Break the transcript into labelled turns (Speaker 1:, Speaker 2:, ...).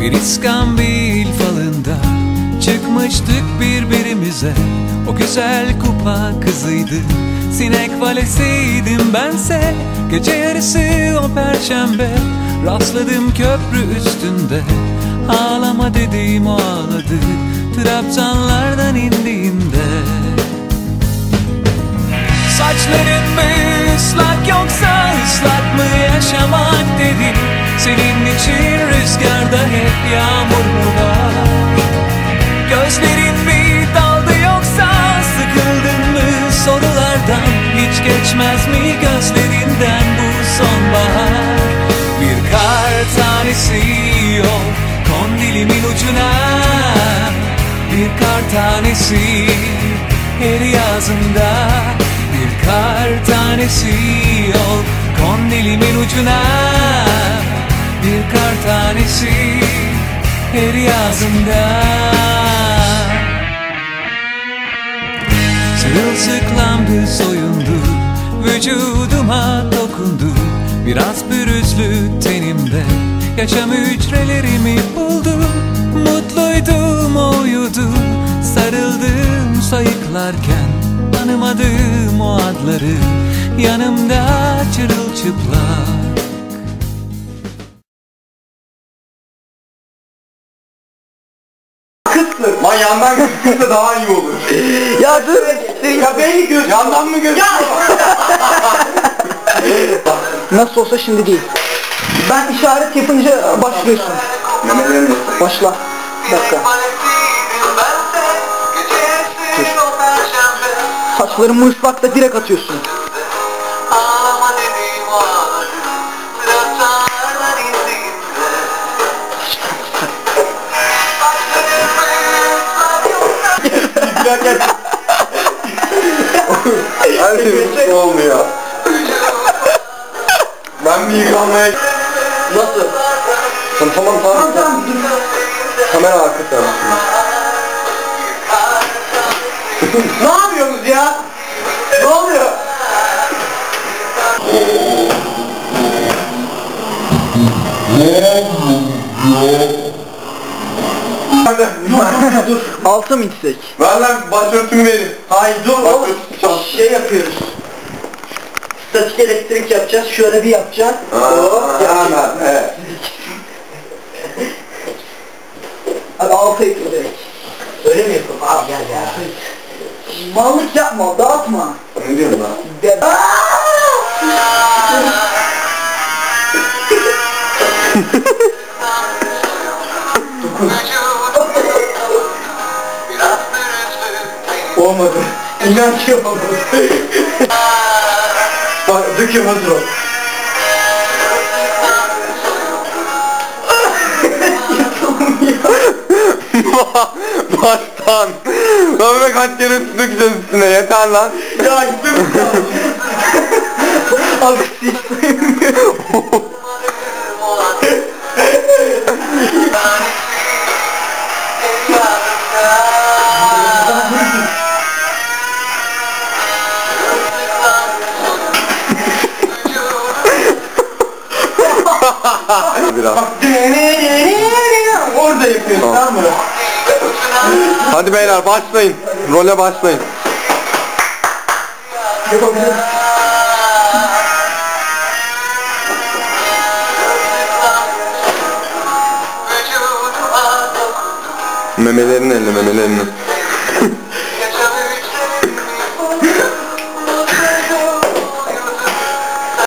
Speaker 1: Bir iskambil falında Çıkmıştık birbirimize. O güzel kupa kızıydı Sinek valesiydim bense. Gece yarısı o perşembe Rastladım köprü üstünde. Ağlama dediğim o ağladı Trabzanlardan indiğinde. Saçların mı ıslak yoksa ıslak mı yaşamak dedim. Senin için rüzgarda hep yağmur Gözlerin mi daldı yoksa sıkıldın mı? Sorulardan Hiç geçmez mi gözlerinden bu sonbahar? Bir kar tanesi yok kondilimin ucuna. Bir kar tanesi her yazında. Bir kar tanesi yok kondilimin ucuna Bir kar tanesi her yazında Sırılsıklamdı soyundu Vücuduma dokundu. Biraz pürüzlü tenimde Yaşam hücrelerimi buldu. Mutluydum o uyudu Sarıldım sayıklarken. Tanımadığım o adları Yanımda çırılçıplak
Speaker 2: Kızsın. Lan yandan gözükürse daha iyi olur.
Speaker 3: Ya dur.
Speaker 2: ya beni gör. Yandan mı gözüküyor?
Speaker 3: Nasıl olsa şimdi değil. Ben işaret yapınca başlıyorsun. Başla. Bir dakika. Saçlarımı ıslakta direkt atıyorsun.
Speaker 2: Gülerken... Her şey mutlu olmuyor. Ben bir yıkanmaya...
Speaker 3: Nasıl?
Speaker 2: Tamam tamam tamam. tamam. Kamera arka tarafında.
Speaker 3: ne yapıyorsunuz ya? Ne oluyor? Dur. Alta mı gitsek?
Speaker 2: Ver lan başörtümü verin.
Speaker 3: Hayır dur oğlum. Şey yapıyoruz. Statik elektrik yapacağız. Şöyle bir yapacağız. Hop, yapacağız.
Speaker 2: Aa, evet.
Speaker 3: Hadi alta itin direkt. Öyle mi yapalım? Abi gel ya. Mallık yapma, dağıtma.
Speaker 2: Ne diyorsun lan?
Speaker 3: De
Speaker 2: Olmadı. İnan ki olmadı. Bak döküm hazır ol. Baştan. Lan be kaç kere su dökeceğiz üstüne yeter lan.
Speaker 3: Ya gittim. Abi siktim.
Speaker 2: Biraz.
Speaker 3: Orada yapıyorsun
Speaker 2: Tamam.
Speaker 3: tamam mı?
Speaker 2: Hadi beyler başlayın. Role başlayın.
Speaker 3: Yapabilirim.
Speaker 2: Memelerini elle memelerini.